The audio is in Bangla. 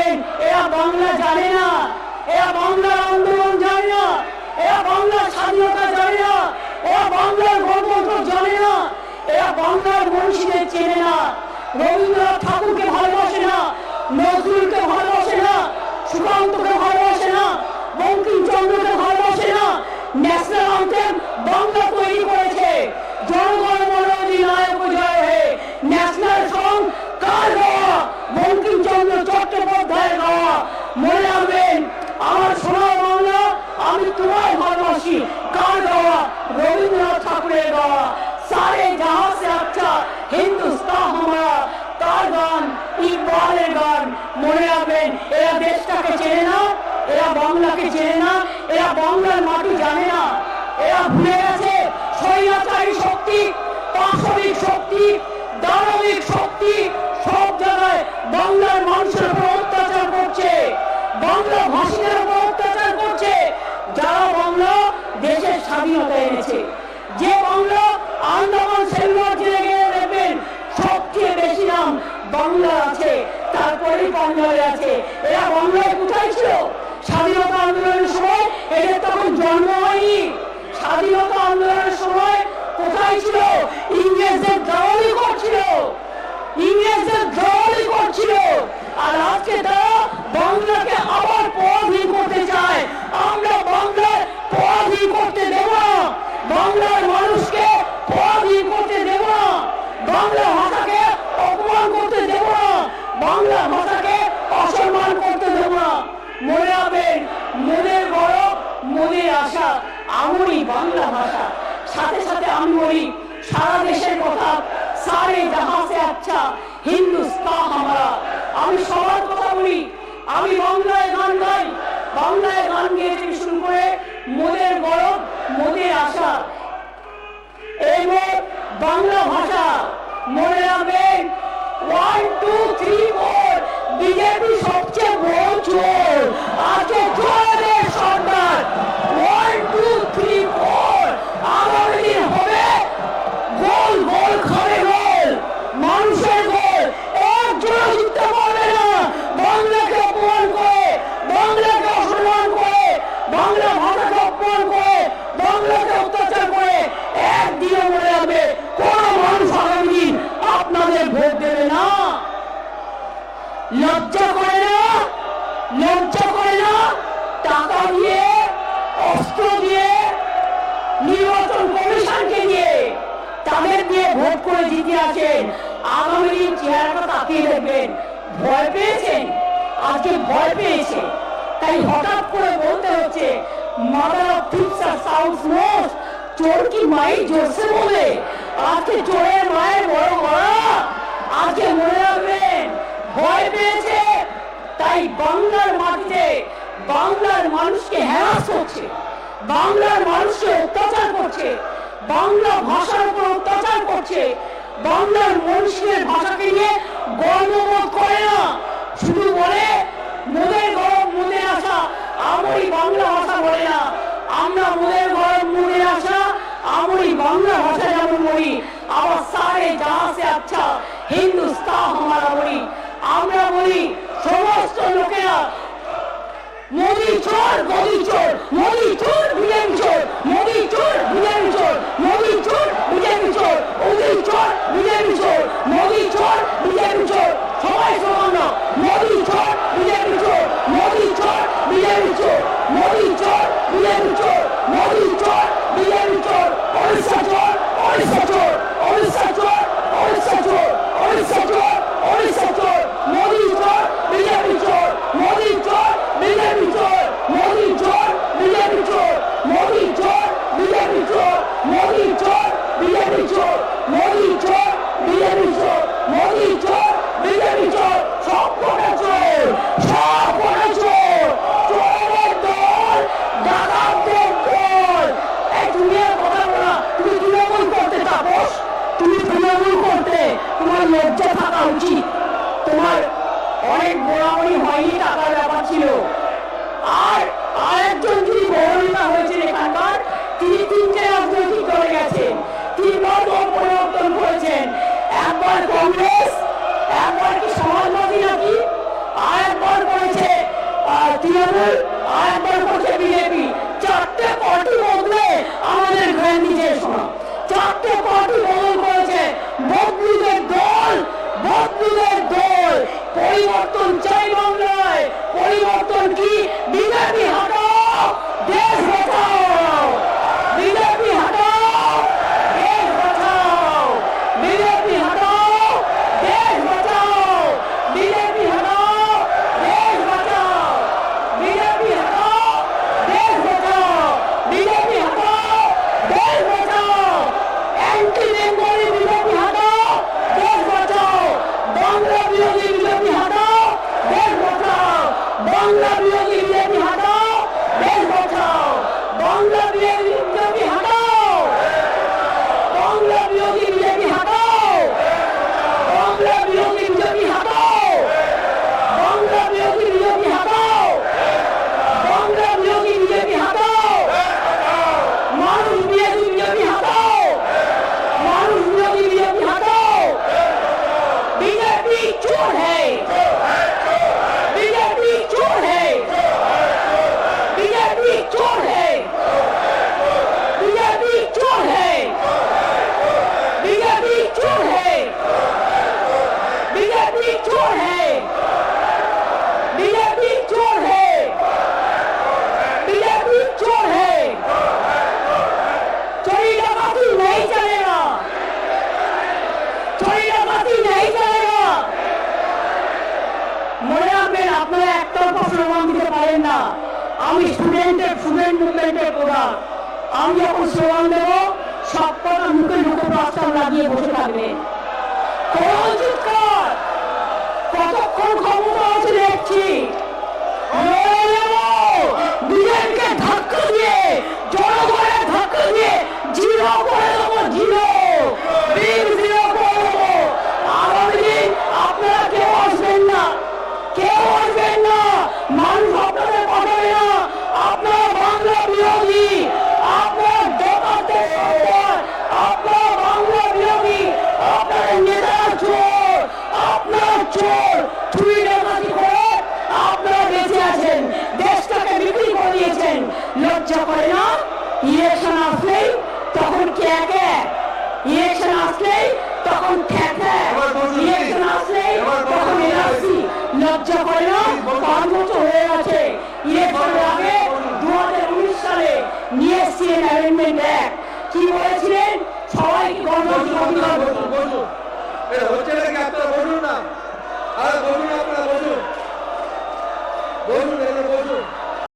রাখবেন এরা বাংলা জানে না, এরা বাংলার আন্দোলন জানে না, এরা বাংলার স্বাধীনতা জানে না, এরা বাংলার গণতন্ত্র জানে না, এরা বাংলার মনীষীদের চেনে না। রবীন্দ্রনাথ ঠাকুরকে ভালোবাসে না, নজরুলকে ভালোবাসে না, সুকান্তকে ভালোবাসে না, বঙ্কিমচন্দ্রকে ভালোবাসে না, ন্যাশনাল আন্তেম বাংলা তৈরি করেছে। জনগণ মনোজি নায়ক জয় হে, ন্যাশনাল সং কার গাওয়া বঙ্কিমচন্দ্র চট্টোপাধ্যায়ের গাওয়া মনে রাখবেন, আমার সোনার বাংলা, আমি তোমায় আচ্ছা হিন্দুস্তান তার গান, ইকবালের না, এরা বাংলাকে চেনে না, এরা বাংলার মাটি জানে না। এরা ভুলে গেছে, স্বৈরাচারী শক্তি, পাশবিক শক্তি দানবিক শক্তি, সব জায়গায় বাংলার মানুষের উপর অত্যাচার করছে বাংলা ভাষীদের উপর অত্যাচার করছে যারা বাংলা দেশের স্বাধীনতা যে বাংলা আন্দামান সেলুলার জেলে দেখবেন, সবচেয়ে বেশি নাম বাংলা আছে, তারপরেই বাংলায় আছে। এরা বাংলায় কোথায় ছিল? স্বাধীনতা আন্দোলনের সময় এদের তখন জন্ম হয়নি। স্বাধীনতা আন্দোলনের সময় কোথায় ছিল? ইংরেজদের দাওয়ালি করছিল ইংরেজদের দাওয়ালি করছিল আর আজকে তারা বাংলাকে আবার পরাধীন করতে চায় আমরা বাংলার পরাধীন করতে দেব না বাংলার মানুষকে পরাধীন করতে দেব না বাংলা ভাষাকে অপমান করতে দেব না বাংলা ভাষাকে অসম্মান করতে দেব না মনে রাখবেন মনের গরব আশা আমরই বাংলা ভাষা। সাথে সাথে আমি বলি সারা দেশের কথা, সারে জাহাঁ সে আচ্ছা হিন্দুস্তান আমরা আমি সবার কথা বলি, আমি বাংলায় গান গাই। বাংলায় গান গিয়ে থেকে শুরু করে মনের গরব মনের আশা। এবং বাংলা ভাষা। মনে রাখবেন one two three four BJP সবচেয়ে বড় চোর। আজকে জয়ের সরকার ওয়ান টু থ্রি ফোর আগামী দিন হবে গোল গোল খাবে গোল মানুষের গোল একজন জিততে পারবে না বাংলাকে অপমান করে বাংলাকে অসম্মান করে বাংলা ভাষাকে অপমান করে বাংলাকে অত্যাচার করে একদিনে মনে রাখবে কোন মানুষ আগামী দিন আপনাদের ভোট দেবে না লজ্জা করে না লজ্জা করে না টাকা দিয়ে অস্ত্র দিয়ে নির্বাচন কমিশনকে দিয়ে তাদের দিয়ে ভোট করে জিতে আছেন আগামী দিন চেহারাটা তাকিয়ে দেখবেন। ভয় পেয়েছেন? আজকে ভয় পেয়েছে। তাই হঠাৎ করে বলতে হচ্ছে মাদার অফ আর সাউন্ডস মোস্ট চোর কি মাই জোরসে বলে? আজকে চোরের মায়ের বড় আজকে মনে রাখবেন ভয় পেয়েছে। তাই বাংলার মাটিতে বাংলার মানুষকে হ্যারাস করছে। বাংলার মানুষকে অত্যাচার করছে। বাংলা ভাষার উপর অত্যাচার করছে। বাংলার ভাষাকে নিয়ে গর্ববোধ করে না। শুধু বলে গরম মনে আসা বাংলা ভাষা বলে না। আমরা মোদের গরম মনে আসা আমরি বাংলা ভাষা যেমন বলি। আবার সারে যাহা সে আচ্ছা হিন্দুস্তান আমরা বলি। আমরা বলি, সমস্ত লোকেরা মোদি চোর মোদি চোর মোদি চোর বিজেপি চোর মোদি চোর বিজেপি চোর মোদি চোর বিজেপি চোর মোদি চোর বিজেপি চোর মোদি চোর বিজেপি চোর সবাই সমান মোদি চোর বিজেপি চোর মোদি চোর বিজেপি চোর মোদি চোর বিজেপি চোর মোদি চোর বিজেপি চোর ওড়িশা চোর ওড়িশা চোর ওড়িশা চোর ওড়িশা চোর ওড়িশা তোমার লজ্জা থাকা উচিত। তোমার অনেক বোড়াবড়ি হয়নি টাকার ব্যাপার ছিল। আর আরেকজন যদি বহরিতা হয়েছেন এখানকার, তিনি তিনটে রাজনৈতিক দলে গেছে তিনবার দল পরিবর্তন করেছেন। একবার কংগ্রেস, একবার কি সমাজবাদী নাকি করেছে তৃণমূল করেছে বিজেপি। চারটে পার্টি বদলে আমাদের ঘরে নিজের চট্টোপাধ্যায় বদল করেছে। বদলুদের দল বদলুদের দল। পরিবর্তন চাই বাংলায়। পরিবর্তন কি? বাংলা দিয়ে আমি স্টুডেন্টের স্টুডেন্ট মুভমেন্টের প্রধান। আমি যখন স্লোগান সব কটা মুখে মুখে প্রস্তাব লাগিয়ে বসে থাকবে। কতক্ষণ ক্ষমতা আছে দেখছি। লজ্জা করে না। ইলেকশন আসলেই তখন কে কে ইলেকশন আসলেই তখন ইলেকশন আসলেই তখন এনআরসি লজ্জা করে না? পাঁচ বছর হয়ে গেছে। ইলেকশনের আগে দু হাজার উনিশ সালে নিয়ে এসছিলেন অ্যামেন্ডমেন্ট অ্যাক্ট কি বলেছিলেন? সবাইকে গণতন্ত্র হচ্ছে নাকি আপনারা বলুন না? আর বলুন আপনারা বলুন।